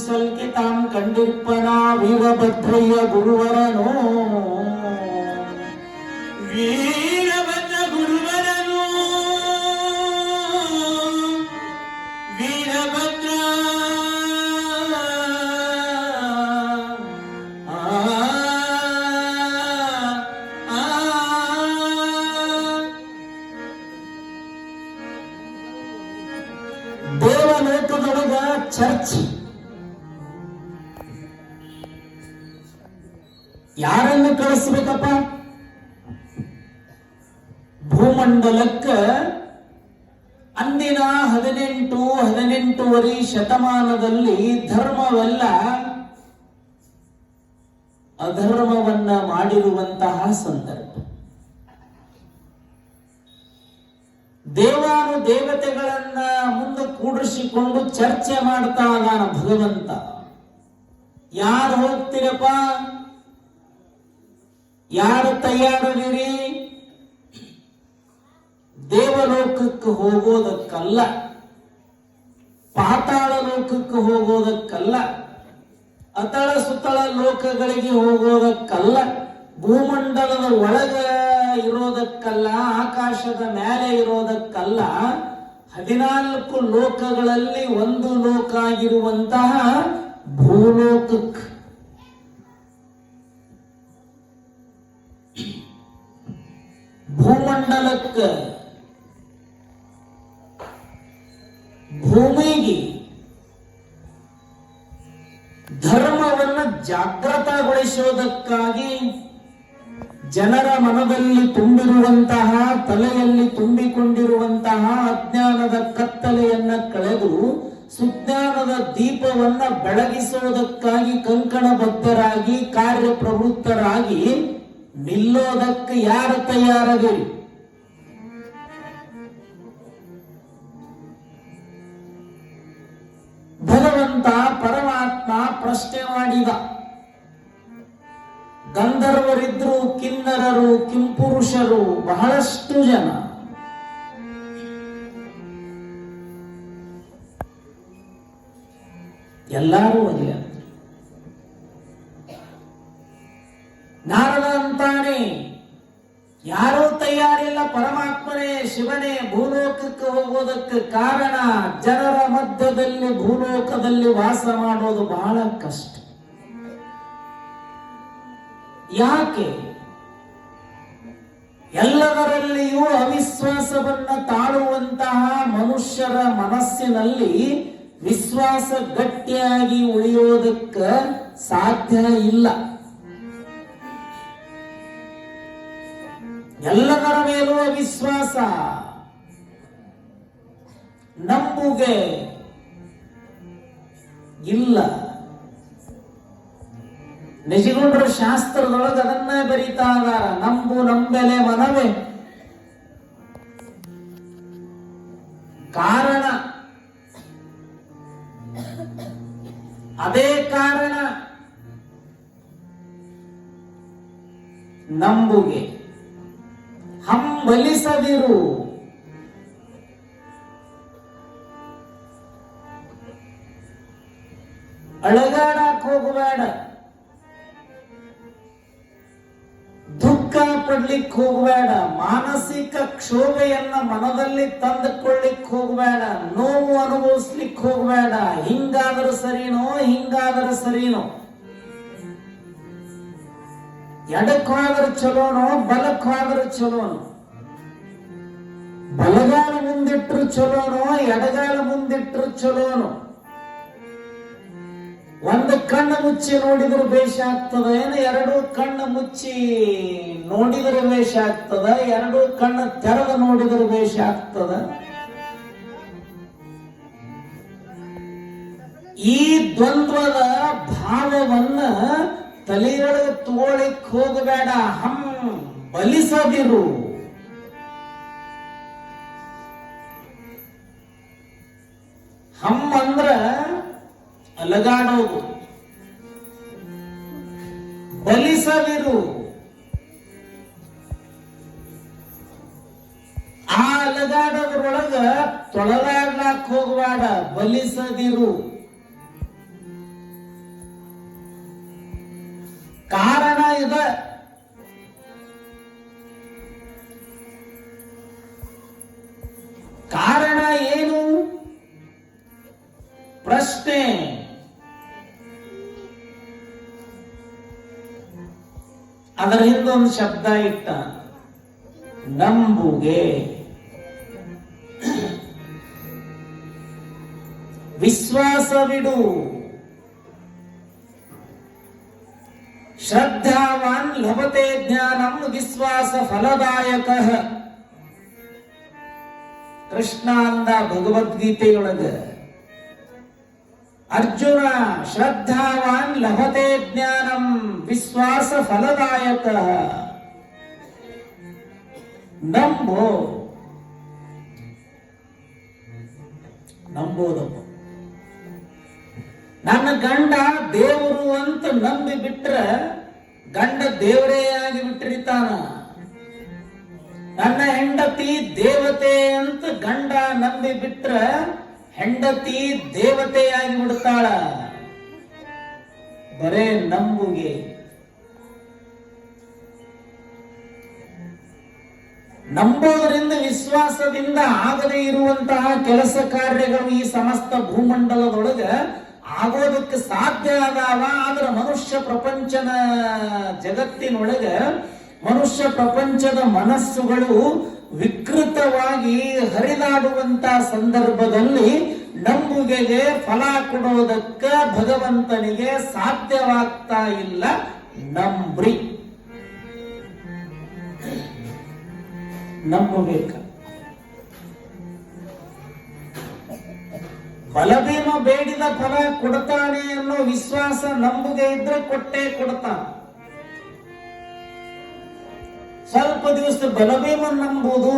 ಸಲ್ಕೆ ತಾಂ ಕಂಡಿರ್ಪನ ವೀರಭದ್ರಯ್ಯ ಗುರುವರನು ವೀರಭದ್ರ ಗುರುವರನು ವೀರಭದ್ರ ಆ, ಆ, ಆ. ದೇವಲೋಕದೊಳಗ ಚರ್ಚ್ ಯಾರನ್ನು ಕಳಿಸ್ಬೇಕಪ್ಪ? ಭೂಮಂಡಲಕ್ಕ ಅಂದಿನ ಹದಿನೆಂಟು, ಹದಿನೆಂಟುವರೆ ಶತಮಾನದಲ್ಲಿ ಧರ್ಮವೆಲ್ಲ ಅಧರ್ಮವನ್ನ ಮಾಡಿರುವಂತಹ ಸಂದರ್ಭ. ದೇವಾನು ದೇವತೆಗಳನ್ನ ಮುಂದೆ ಕೂಡಿಸಿಕೊಂಡು ಚರ್ಚೆ ಮಾಡ್ತಾ ಇದ್ದಾನ ಭಗವಂತ. ಯಾರು ಹೋಗ್ತೀರಪ್ಪ? ಯಾರು ತಯಾರಿರಿ ದೇವಲೋಕಕ್ಕೆ ಹೋಗೋದಕ್ಕಲ್ಲ ಪಾತಾಳ ಲೋಕಕ್ಕೆ ಹೋಗೋದಕ್ಕಲ್ಲ ಅತಳ ಸುತ್ತಳ ಲೋಕಗಳಿಗೆ ಹೋಗೋದಕ್ಕಲ್ಲ, ಭೂಮಂಡಲದ ಒಳಗ ಇರೋದಕ್ಕಲ್ಲ, ಆಕಾಶದ ಮೇಲೆ ಇರೋದಕ್ಕಲ್ಲ, ಹದಿನಾಲ್ಕು ಲೋಕಗಳಲ್ಲಿ ಒಂದು ಲೋಕ ಆಗಿರುವಂತಹ ಭೂಲೋಕಕ್ಕೆ. ಭೂಮಂಡಲಕ್ಕೆ ಭೂಮಿಗೆ ಧರ್ಮವನ್ನು ಜಾಗೃತಗೊಳಿಸುವುದಕ್ಕಾಗಿ ಜನರ ಮನದಲ್ಲಿ ತುಂಬಿರುವಂತಹ, ತಲೆಯಲ್ಲಿ ತುಂಬಿಕೊಂಡಿರುವಂತಹ ಅಜ್ಞಾನದ ಕತ್ತಲೆಯನ್ನ ಕಳೆದು ಸುಜ್ಞಾನದ ದೀಪವನ್ನ ಬೆಳಗಿಸುವುದಕ್ಕಾಗಿ ಕಂಕಣಬದ್ಧರಾಗಿ ಕಾರ್ಯಪ್ರವೃತ್ತರಾಗಿ ನಿಲ್ಲೋದಕ್ಕೆ ಯಾರು ತಯಾರದಿರಿ? ಭಗವಂತ ಪರಮಾತ್ಮ ಪ್ರಶ್ನೆ ಮಾಡಿದ ಗಂಧರ್ವರಿದ್ರು ಕಿನ್ನರರು ಕಿಂಪುರುಷರು ಬಹಳಷ್ಟು ಜನ ಎಲ್ಲರೂ ಅಲ್ಲ. ನಾರದ ಅಂತಾನೆ ಯಾರೂ ತಯಾರಿಲ್ಲ, ಪರಮಾತ್ಮನೇ ಶಿವನೇ, ಭೂಲೋಕಕ್ಕೆ ಹೋಗೋದಕ್ಕೆ ಕಾರಣ ಜನರ ಮಧ್ಯದಲ್ಲಿ, ಭೂಲೋಕದಲ್ಲಿ ವಾಸ ಮಾಡೋದು ಬಹಳ ಕಷ್ಟ. ಯಾಕೆ? ಎಲ್ಲದರಲ್ಲಿಯೂ ಅವಿಶ್ವಾಸವನ್ನ ತಾಳುವಂತಹ ಮನುಷ್ಯರ ಮನಸ್ಸಿನಲ್ಲಿ ವಿಶ್ವಾಸ ಗಟ್ಟಿಯಾಗಿ ಉಳಿಯೋದಕ್ಕೆ ಸಾಧ್ಯ ಇಲ್ಲ. ಎಲ್ಲದರ ಮೇಲೂ ಅವಿಶ್ವಾಸ ನಂಬುಗೆ ಇಲ್ಲ. ನಿಜಗುಂಡ್ರ ಶಾಸ್ತ್ರದೊಳಗೆ ಅದನ್ನ ಬರೀತಾ ನಂಬು ನಂಬೆಲೆ ಮನವೇ. ಕಾರಣ. ಅದೇ ಕಾರಣ. ನಂಬುಗೆ. ಹಂಬಲಿಸದಿರು. ಅಳಗಾಡಕ್ ಹೋಗಬೇಡ. ದುಃಖ ಪಡ್ಲಿಕ್ಕೆ ಹೋಗಬೇಡ. ಮಾನಸಿಕ ಕ್ಷೋಭೆಯನ್ನ ಮನದಲ್ಲಿ ತಂದುಕೊಳ್ಳಿಕ್ ಹೋಗಬೇಡ. ನೋವು ಅನುಭವಿಸ್ಲಿಕ್ಕೆ ಹೋಗಬೇಡ. ಹಿಂಗಾದರೂ ಸರಿನೋ ಹಿಂಗಾದರೂ ಸರಿನೋ. ಎಡಕ್ ಹೋದ್ರೆ ಚಲೋನೋ ಬಲಕ್ ಹೋದ್ರೆ ಚಲೋನೋ? ಬಲಗಾಲ ಮುಂದಿಟ್ರು ಚಲೋನೋ, ಎಡಗಾಲ ಮುಂದಿಟ್ರು ಚಲೋನೋ? ಒಂದು ಕಣ್ಣು ಮುಚ್ಚಿ ನೋಡಿದ್ರೆ ಬೇಷ ಆಗ್ತದ, ಏನು? ಎರಡು ಕಣ್ಣು ಮುಚ್ಚಿ ನೋಡಿದ್ರೆ ಬೇಷ ಆಗ್ತದ, ಎರಡು ಕಣ್ಣು ತೆರೆದು ನೋಡಿದ್ರೆ ಬೇಷ ಆಗ್ತದ. ಈ ದ್ವಂದ್ವದ ಭಾವವನ್ನ ತಲೆಯೊಳಗೆ ತಗೊಳಿಕ್ ಹೋಗಬೇಡ ಹಂ ಬಲಿಸದಿರು. ಹಂ ಅಂದ್ರ ಅಲಗಾಡೋದು. ಬಲಿಸದಿರು. ಆ ಅಲಗಾಡೋದ್ರೊಳಗ ತೊಳಲಾಡ್ಲಾಕ್ ಹೋಗಬೇಡ ಬಲಿಸದಿರು. ಕಾರಣ ಇದ. ಕಾರಣ ಏನು? ಪ್ರಶ್ನೆ. ಅದರ ಹಿಂದೊಂದು ಶಬ್ದ ಇಟ್ಟ. ನಂಬುಗೆ. ವಿಶ್ವಾಸವಿಡು. ಶ್ರದ್ಧಾವಾನ್ ಲಭತೆ ಜ್ಞಾನಂ ವಿಶ್ವಾಸ ಫಲದಾಯಕ. ಕೃಷ್ಣ ಅಂದ ಭಗವದ್ಗೀತೆಯೊಳಗ. ಅರ್ಜುನ, ಶ್ರದ್ಧಾವಾನ್ ಲಭತೆ ಜ್ಞಾನಂ ವಿಶ್ವಾಸ ಫಲದಾಯಕ. ನಂಬೋ. ನಂಬೋದಪ್ಪ. ನನ್ನ ಗಂಡ ದೇವರು ಅಂತ ನಂಬಿ ಬಿಟ್ರ ಗಂಡ ದೇವರೇ ಆಗಿ ಬಿಟ್ಟಿರ್ತಾನ. ನನ್ನ ಹೆಂಡತಿ ದೇವತೆ ಅಂತ ಗಂಡ ನಂಬಿ ಬಿಟ್ರ ಹೆಂಡತಿ ದೇವತೆಯಾಗಿ ಬಿಡ್ತಾಳ. ಬರೇ ನಂಬುಗೆ. ನಂಬೋದರಿಂದ ವಿಶ್ವಾಸದಿಂದ ಆಗದೇ ಇರುವಂತಹ ಕೆಲಸ ಕಾರ್ಯಗಳು ಈ ಸಮಸ್ತ ಭೂಮಂಡಲದೊಳಗ ಆಗೋದಕ್ಕೆ ಸಾಧ್ಯ ಅದಾವ? ಆದ್ರೆ ಮನುಷ್ಯ ಪ್ರಪಂಚನ ಜಗತ್ತಿನೊಳಗೆ ಮನುಷ್ಯ ಪ್ರಪಂಚದ ಮನಸ್ಸುಗಳು ವಿಕೃತವಾಗಿ ಹರಿದಾಡುವಂತ ಸಂದರ್ಭದಲ್ಲಿ ನಂಬುಗೆಗೆ ಫಲ ಕೊಡೋದಕ್ಕ ಭಗವಂತನಿಗೆ ಸಾಧ್ಯವಾಗ್ತಾ ಇಲ್ಲ. ನಂಬ್ರಿ. ನಂಬಬೇಕ. ಬಲಭೀಮ ಬೇಡಿದ ಫಲ ಕೊಡ್ತಾನೆ ಅನ್ನೋ ವಿಶ್ವಾಸ ನಂಬುಗೆ ಇದ್ರೆ ಕೊಟ್ಟೇ ಕೊಡ್ತಾನ ಸ್ವಲ್ಪ ದಿವಸ ಬಲಭೀಮ ನಂಬುದು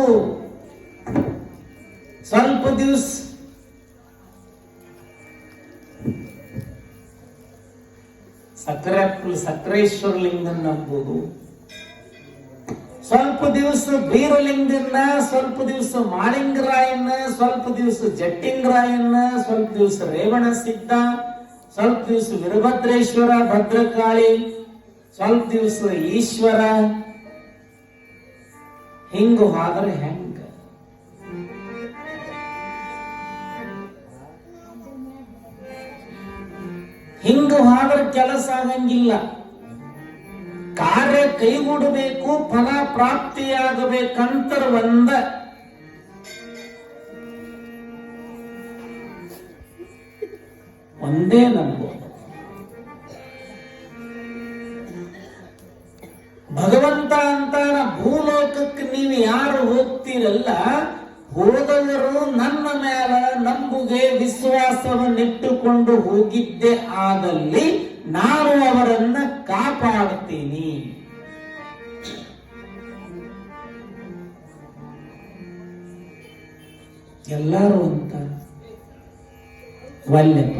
ಸ್ವಲ್ಪ ದಿವಸ ಸಕ್ಕರೆ ಸಕ್ಕರೇಶ್ವರ ಲಿಂಗನ್ ನಂಬುದು ಸ್ವಲ್ಪ ದಿವಸ ಬೀರಲಿಂಗನ್ನ ಸ್ವಲ್ಪ ದಿವಸ ಮಾಳಿಂಗರಾಯನ್ನ, ಸ್ವಲ್ಪ ದಿವಸ ಜಟ್ಟಿಂಗರಾಯನ್ನ, ಸ್ವಲ್ಪ ದಿವಸ ರೇವಣ ಸಿದ್ಧ, ಸ್ವಲ್ಪ ದಿವಸ ವೀರಭದ್ರೇಶ್ವರ, ಭದ್ರಕಾಳಿ, ಸ್ವಲ್ಪ ದಿವಸ ಈಶ್ವರ. ಹಿಂಗು ಆದ್ರೆ ಹೆಂಗ? ಹಿಂಗ ಆದ್ರೆ ಕೆಲಸ ಆಗಂಗಿಲ್ಲ. ಕಾರ್ಯ ಕೈಗೂಡಬೇಕು, ಫಲ ಪ್ರಾಪ್ತಿಯಾಗಬೇಕಂತರ ಒಂದ ಒಂದೇ ನಂಬು. ಭಗವಂತ ಅಂತಾನ ಭೂಲೋಕಕ್ಕೆ ನೀವು ಯಾರು ಹೋಗ್ತೀರಲ್ಲ, ಹೋದವರು ನನ್ನ ಮೇಲ ನಂಬುಗೆ ವಿಶ್ವಾಸವನ್ನಿಟ್ಟುಕೊಂಡು ಹೋಗಿದ್ದೆ, ಆದಲ್ಲಿ ನಾನು ಅವರನ್ನ ಕಾಪಾಡ್ತೀನಿ ಎಲ್ಲರೂ ಅಂತ ವಲ್ಯಪ್ಪ.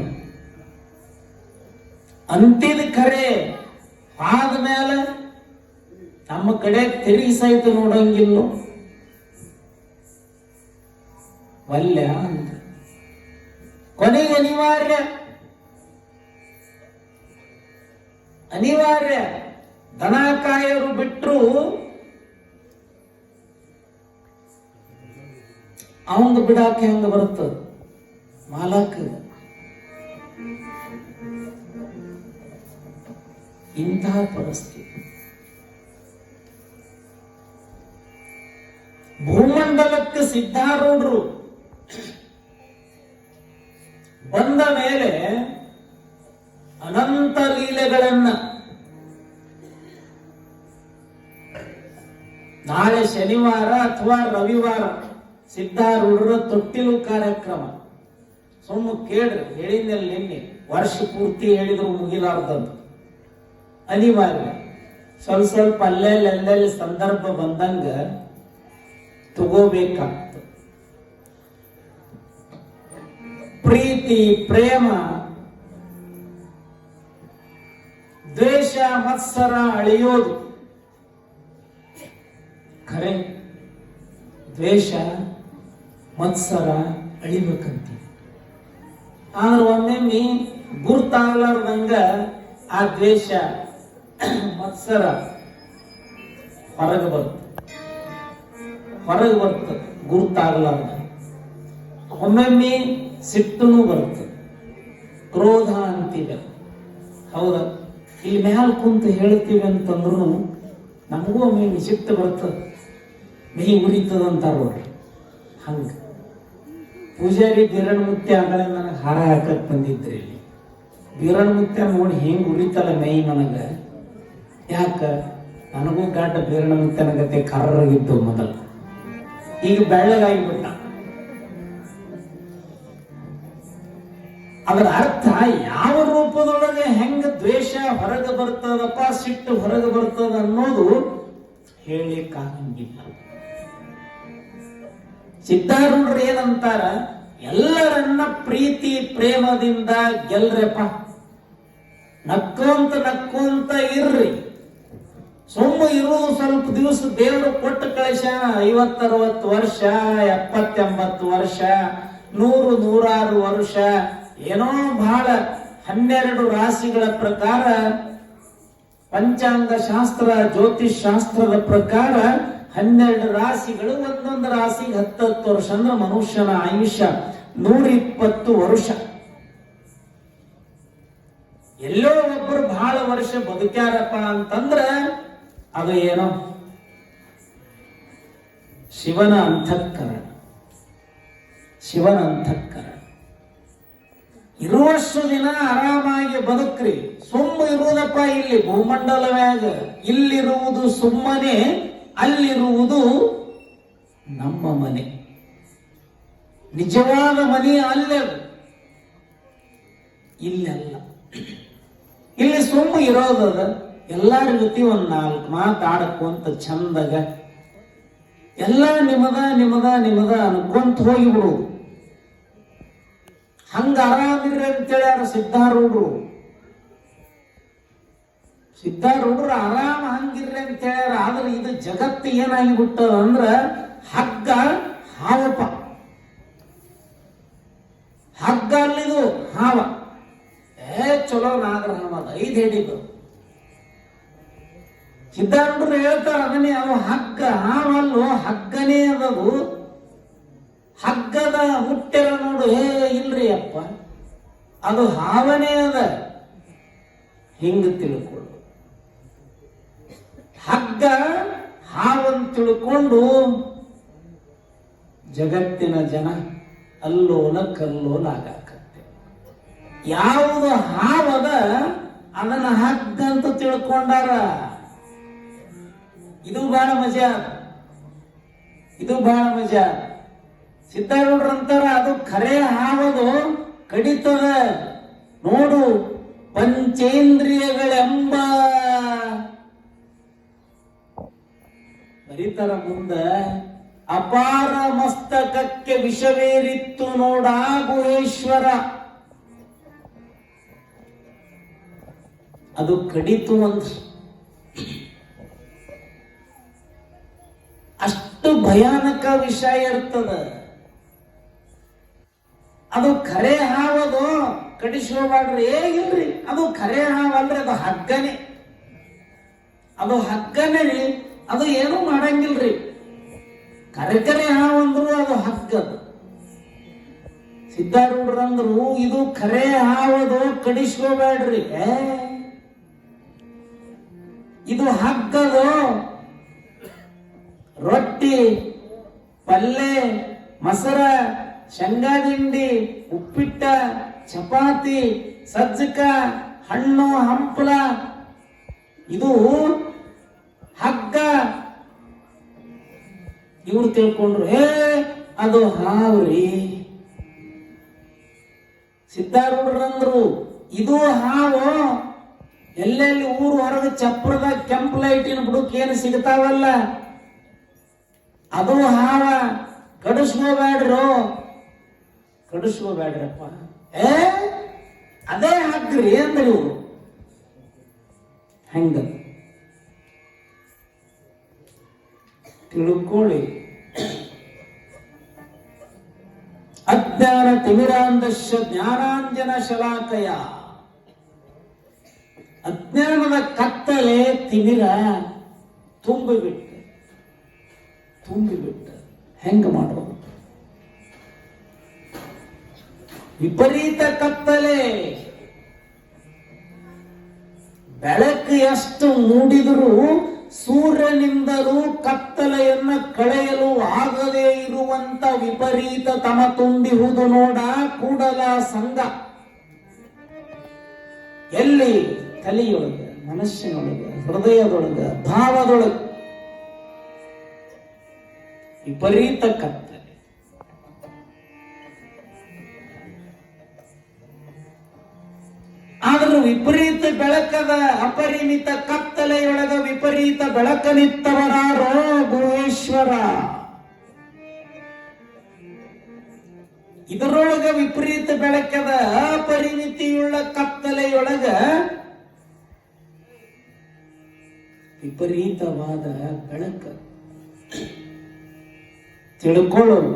ಅಂತಿದ ಖರೆ ಆದ್ಮೇಲೆ ನಮ್ಮ ಕಡೆ ತಿರುಗಿ ಸಹಿತ ನೋಡಂಗಿಲ್ಲ. ವಲ್ಯ ಅಂತ. ಕೊನೆಗೆ ಅನಿವಾರ್ಯ. ಅನಿವಾರ್ಯ. ದನ ಕಾಯರು ಬಿಟ್ರು ಅವಂಗ ಬಿಡಾಕೆ ಹಂಗ ಬರುತ್ತ? ಮಾಲಕ್. ಇಂತಹ ಪರಿಸ್ಥಿತಿ. ಭೂಮಂಡಲಕ್ಕೆ ಸಿದ್ಧಾರೂಢರು ಶನಿವಾರ ಅಥವಾ ರವಿವಾರ ಸಿದ್ಧಾರೂಢರ ತೊಟ್ಟಿಲು ಕಾರ್ಯಕ್ರಮ. ಸುಮ್ಮ ಕೇಳ್ರಿ ಹೇಳಿದ್ನಲ್ಲಿ ನಿನ್ನೆ ವರ್ಷ ಪೂರ್ತಿ ಹೇಳಿದ್ರು ಮುಗಿಲಾರ್ದಂತ ಅನಿವಾರ್ಯ. ಸ್ವಲ್ಪ ಸ್ವಲ್ಪ ಅಲ್ಲೆಲ್ಲಿ ಸಂದರ್ಭ ಬಂದಂಗ ತಗೋಬೇಕಾಗ್ತದೆ. ಪ್ರೀತಿ, ಪ್ರೇಮ, ದ್ವೇಷ, ಮತ್ಸರ ಅಳಿಯೋದು. ಖರೆ ದ್ವೇಷ, ಮತ್ಸರ ಅಳಿಬೇಕಂತೀವಿ ಆದ್ರೆ ಒಮ್ಮೊಮ್ಮೆ ಗುರ್ತಾಗ್ಲಾರ್ದಂಗ ಆ ದ್ವೇಷ, ಮತ್ಸರ ಹೊರಗೆ ಬರ್ತದೆ ಹೊರಗೆ ಬರ್ತದೆ ಗುರುತಾಗಲಾರ್ದ ಒಮ್ಮೊಮ್ಮೆ ಸಿಟ್ಟುನು ಬರ್ತದೆ ಕ್ರೋಧ ಅಂತೀವಿ ಹೌದಾ? ಇಲ್ಲಿ ಮ್ಯಾಲ ಕುಂತು ಹೇಳ್ತೀವಿ ಅಂತಂದ್ರು ನಮಗೂ ಒಮ್ಮೆ ಸಿಟ್ಟು ಬರ್ತದೆ. ಮೈ ಉರಿತದಂತಾರ ನೋಡ್ರಿ. ಹಂಗ. ಪೂಜಾರಿ ಬೀರಣ ಆಗಲೇ ನನಗೆ ಹಾರ ಹಾಕಕ್ ಬಂದಿದ್ರಿ ಇಲ್ಲಿ. ಬೀರಣ ಮುತ್ಯ ನೋಡಿ ಹೆಂಗ್ ಉರಿತಲ್ಲ ಮೈ ನನಗ. ಯಾಕ? ನನಗೂ ಗಾಟ ಬೀರಣ ಮುತ್ಯನ ಗತೆ ಕರ್ರಗಿತ್ತು ಮೊದಲು. ಈಗ ಬೆಳ್ಳಗಾಗಿಬಿಟ್ಟ ಅದರ ಅರ್ಥ ಯಾವ ರೂಪದೊಳಗೆ ಹೆಂಗ ದ್ವೇಷ ಹೊರಗೆ ಬರ್ತದಪ್ಪ, ಸಿಟ್ಟು ಹೊರಗೆ ಬರ್ತದ ಅನ್ನೋದು ಹೇಳಿಕ್ಕಾಗಂಗಿಲ್ಲ ಸಿದ್ಧಾರೂಢರು ಏನಂತಾರ? ಎಲ್ಲರನ್ನ ಪ್ರೀತಿ, ಪ್ರೇಮದಿಂದ ಗೆಲ್ರಪ್ಪ. ನಕ್ಕೊಂತ ನಕ್ಕೊಂತ ಇರ್ರಿ. ಸುಮ್ಮ ಇರೋದು ಸ್ವಲ್ಪ ದಿವಸ ದೇವರು ಕೊಟ್ಟು ಕಳಿಸ ಐವತ್ತರವತ್ತು ವರ್ಷ, ಎಪ್ಪತ್ತೆಂಬತ್ತು ವರ್ಷ, ನೂರು, ನೂರಾರು ವರ್ಷ, ಏನೋ ಬಹಳ ಹನ್ನೆರಡು ರಾಶಿಗಳ ಪ್ರಕಾರ, ಪಂಚಾಂಗ ಶಾಸ್ತ್ರ, ಜ್ಯೋತಿಷ್ ಶಾಸ್ತ್ರದ ಪ್ರಕಾರ ಹನ್ನೆರಡು ರಾಶಿಗಳು ಒಂದೊಂದು ರಾಶಿಗೆ ಹತ್ತತ್ತು ವರ್ಷ ಅಂದ್ರೆ ಮನುಷ್ಯನ ಆಯುಷ್ಯ ನೂರಿಪ್ಪತ್ತು ವರ್ಷ. ಎಲ್ಲೋ ಒಬ್ಬರು ಬಹಳ ವರ್ಷ ಬದುಕ್ಯಾರಪ್ಪ ಅಂತಂದ್ರ ಅದು ಏನೋ? ಶಿವನ ಅಂತಃಕರಣ ಶಿವನ ಅಂತಃಕರಣ ಇರುವಷ್ಟು ದಿನ ಆರಾಮಾಗಿ ಬದುಕ್ರಿ. ಸುಮ್ಮ ಇರುವುದಪ್ಪ ಇಲ್ಲಿ ಭೂಮಂಡಲವ್ಯಾಗ ಇಲ್ಲಿರುವುದು ಸುಮ್ಮನೆ ಅಲ್ಲಿರುವುದು ನಮ್ಮ ಮನೆ. ನಿಜವಾದ ಮನೆ ಅಲ್ಲೇ ಇಲ್ಲಲ್ಲ. ಇಲ್ಲಿ ಸುಮ್ಮ ಇರೋದದ ಎಲ್ಲಾರ ಜೊತೆ ಒಂದು ನಾಲ್ಕು ಮಾತಾಡ್ಕೊಂತ ಚಂದಗ ಎಲ್ಲ ನಿಮದ ನಿಮದ ನಿಮದ ಅನ್ಕೊಂತ ಹೋಗಿಬಿಡು ಹಂಗ ಆರಾಮಿರ್ರಿ ಅಂತೇಳ್ಯಾರ ಸಿದ್ಧಾರೂಢರು. ಸಿದ್ಧಾರೂಢರು ಆರಾಮ ಹಂಗಿರ್ರಿ ಅಂತ ಹೇಳ್ಯಾರ, ಆದ್ರೆ ಇದು ಜಗತ್ತು ಏನಾಗಿಬಿಟ್ಟ ಅಂದ್ರ ಹಗ್ಗ, ಹಾವಪ್ಪ. ಹಗ್ಗ ಅಲ್ಲಿದು, ಹಾವ. ಏ, ಚಲೋ ನಾಗರ ಹಾವದ ಐದು ಹಿಡಿದು. ಸಿದ್ಧಾರೂಢರು ಹೇಳ್ತಾರ, ಅದನ್ನೇ ಅವು ಹಗ್ಗ ಹಾವಲ್ಲೋ ಹಗ್ಗನೇ ಅದವು ಹಗ್ಗದ ಹುಟ್ಟೆಲ್ಲ ನೋಡು ಹೇ ಇಲ್ರಿ ಅಪ್ಪ. ಅದು ಹಾವನೇ ಅದ. ಹಿಂಗ ತಿಳ್ಕೊಳ್ಳು ಹಗ್ಗ ಹಾವಂತ ತಿಳ್ಕೊಂಡು ಜಗತ್ತಿನ ಜನ ಅಲ್ಲೋಲ ಕಲ್ಲೋಲ ಆಗಾಕತ್ತೆ. ಯಾವುದು ಹಾವದ ಅದನ್ನ ಹಗ್ಗ ಅಂತ ತಿಳ್ಕೊಂಡಾರ? ಇದು ಬಹಳ ಮಜಾ ಇದು ಬಹಳ ಮಜಾ ಸಿದ್ಧಾರೂಢರು ಅಂತಾರ, ಅದು ಖರೆ ಹಾವದು ಕಡಿತದ. ನೋಡು, ಪಂಚೇಂದ್ರಿಯಗಳೆಂಬ ಬರೀತಾರ ಮುಂದ ಅಪಾರ ಮಸ್ತಕಕ್ಕೆ ವಿಷವೇರಿತ್ತು ನೋಡಾಗುವೇಶ್ವರ ಅದು ಕಡಿತು ಅಂತ ಅಷ್ಟು ಭಯಾನಕ ವಿಷಯ ಇರ್ತದ. ಅದು ಖರೆ ಹಾವದು ಕಡಿಸ್ಕೋಬಾಡ್ರಿ ಹೇಗಿಲ್ರಿ ಅದು ಖರೆ ಹಾವಲ್ರಿ, ಅದು ಹಗ್ಗನೆ. ಅದು ಹಗ್ಗನೇ ರೀ. ಅದು ಏನೂ ಮಾಡಂಗಿಲ್ರಿ. ಕರೆಕರೆ ಕರೆ ಹಾವು ಅಂದ್ರು ಅದು. ಹಕ್ಕದು ಸಿದ್ಧಾರೂಢರಂದ್ರು ಇದು ಕರೆ ಹಾವದು ಕಡಿಸ್ಕೋಬೇಡ್ರಿ. ಇದು ಹಗ್ಗದು ರೊಟ್ಟಿ, ಪಲ್ಲೆ, ಮೊಸರ, ಶೇಂಗಾದಿಂಡಿ, ಉಪ್ಪಿಟ್ಟ, ಚಪಾತಿ, ಸಜ್ಜಕ, ಹಣ್ಣು, ಹಂಪಲ. ಇದು ಇವ್ರು ತಿಳ್ಕೊಂಡ್ರು, ಹೇ, ಅದು ಹಾವ್ರಿ. ಸಿದ್ಧಾರೂಢರಂದ್ರು ಇದು ಹಾವು, ಎಲ್ಲೆಲ್ಲಿ ಊರು ಹೊರಗೆ ಚಪ್ರದ ಕೆಂಪು ಲೈಟಿನ ಬುಡಕ್ಕೇನು ಸಿಗ್ತಾವಲ್ಲ? ಅದು ಹಾವ, ಕಡಿಸ್ಕೋಬೇಡ್ರು. ಕಡಿಸ್ಕೋಬೇಡ್ರಪ್ಪ. ಏ, ಅದೇ ಹಾಕ್ರಿ ಅಂದ್ರಿ ಇವರು. ಹೆಂಗ. ತಿಳ್ಕೊಳ್ಳಿ. ಅಜ್ಞಾನ ತಿಮಿರಾಂಧಶ ಜ್ಞಾನಾಂಜನ ಶಲಾಕಯ. ಅಜ್ಞಾನದ ಕತ್ತಲೆ ತಿಮಿರ ತುಂಬಿಬಿಟ್ಟ. ತುಂಬಿಬಿಟ್ಟ. ಹೆಂಗ ಮಾಡೋದು ವಿಪರೀತ ಕತ್ತಲೆ. ಬೆಳಕು ಎಷ್ಟು ಮೂಡಿದರೂ ಸೂರ್ಯನಿಂದಲೂ ಕತ್ತಲೆಯನ್ನ ಕಳೆಯಲು ಆಗದೇ ಇರುವಂತ ವಿಪರೀತ ತಮ ತುಂಬಿಹುದು ನೋಡ ಕೂಡಲ ಸಂಘ ಎಲ್ಲಿ ತಲೆಯೊಳಗೆ, ಮನಸ್ಸಿನೊಳಗೆ, ಹೃದಯದೊಳಗೆ, ಭಾವದೊಳಗೆ ವಿಪರೀತ ಕತ್ತಲೆ. ಆದರೂ ವಿಪರೀತ ಬೆಳಕದ ಅಪರಿಮಿತ ಕತ್ತಲೆಯೊಳಗ ವಿಪರೀತ ಬೆಳಕನಿತ್ತವರಾರೋ ಗುರುವೇಶ್ವರ ಇದರೊಳಗ ವಿಪರೀತ ಬೆಳಕದ ಅಪರಿಮಿತಿಯುಳ್ಳ ಕತ್ತಲೆಯೊಳಗ ವಿಪರೀತವಾದ ಬೆಳಕ. ತಿಳ್ಕೊಳ್ಳೋರು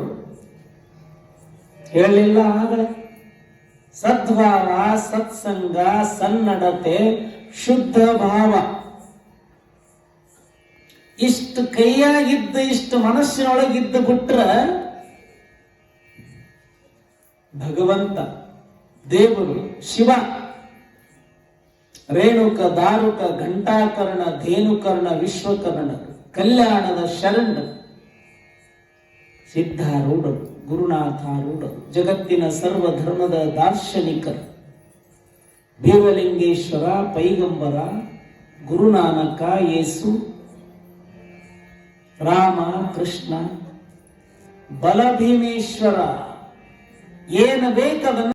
ಹೇಳಲಿಲ್ಲ ಆಗಲೇ ಸದ್ಭಾವ, ಸತ್ಸಂಗ, ಸನ್ನಡತೆ, ಶುದ್ಧ ಭಾವ. ಇಷ್ಟು ಕೈಯಾಗಿದ್ದ, ಇಷ್ಟು ಮನಸ್ಸಿನೊಳಗಿದ್ದ ಬಿಟ್ರ ಭಗವಂತ, ದೇವರು, ಶಿವ, ರೇಣುಕ, ದಾರುಕ, ಘಂಟಾಕರ್ಣ, ಧೇನುಕರ್ಣ, ವಿಶ್ವಕರ್ಣ, ಕಲ್ಯಾಣದ ಶರಣ, ಸಿದ್ಧಾರೂಢರು. ಗುರುನಾಥಾರೂಢರು ಜಗತ್ತಿನ ಸರ್ವ ಧರ್ಮದ ದಾರ್ಶನಿಕರು. ದೇವಲಿಂಗೇಶ್ವರ ಪೈಗಂಬರ ಗುರುನಾನಕ ಯೇಸು ರಾಮ ಕೃಷ್ಣ ಬಲಭೀಮೇಶ್ವರ ಏನು ಬೇಕದನ್ನು